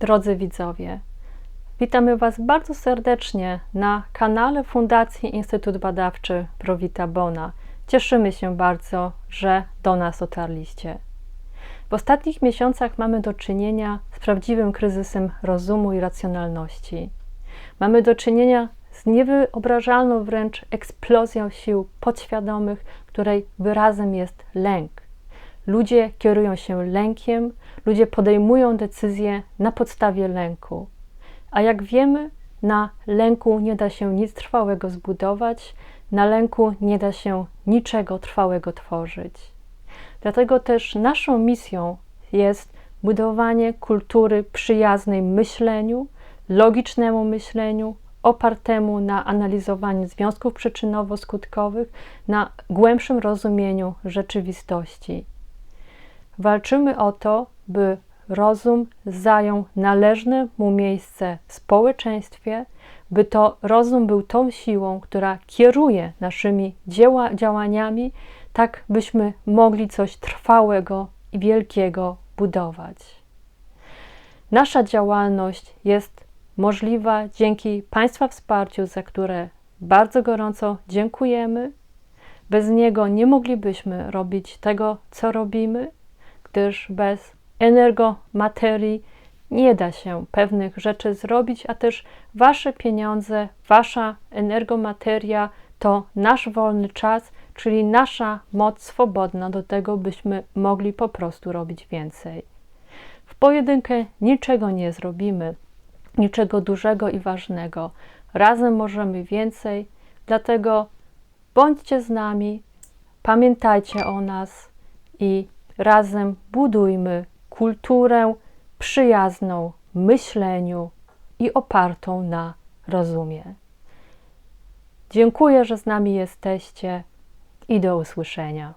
Drodzy widzowie, witamy Was bardzo serdecznie na kanale Fundacji Instytut Badawczy Prowita Bona. Cieszymy się bardzo, że do nas dotarliście. W ostatnich miesiącach mamy do czynienia z prawdziwym kryzysem rozumu i racjonalności. Mamy do czynienia z niewyobrażalną wręcz eksplozją sił podświadomych, której wyrazem jest lęk. Ludzie kierują się lękiem, ludzie podejmują decyzje na podstawie lęku. A jak wiemy, na lęku nie da się nic trwałego zbudować, na lęku nie da się niczego trwałego tworzyć. Dlatego też naszą misją jest budowanie kultury przyjaznej myśleniu, logicznemu myśleniu, opartemu na analizowaniu związków przyczynowo-skutkowych, na głębszym rozumieniu rzeczywistości. Walczymy o to, by rozum zajął należne mu miejsce w społeczeństwie, by to rozum był tą siłą, która kieruje naszymi dzieła, działaniami, tak byśmy mogli coś trwałego i wielkiego budować. Nasza działalność jest możliwa dzięki Państwa wsparciu, za które bardzo gorąco dziękujemy. Bez niego nie moglibyśmy robić tego, co robimy, gdyż bez energomaterii nie da się pewnych rzeczy zrobić, a też Wasze pieniądze, Wasza energomateria to nasz wolny czas, czyli nasza moc swobodna do tego, byśmy mogli po prostu robić więcej. W pojedynkę niczego nie zrobimy, niczego dużego i ważnego. Razem możemy więcej, dlatego bądźcie z nami, pamiętajcie o nas i razem budujmy kulturę przyjazną myśleniu i opartą na rozumie. Dziękuję, że z nami jesteście i do usłyszenia.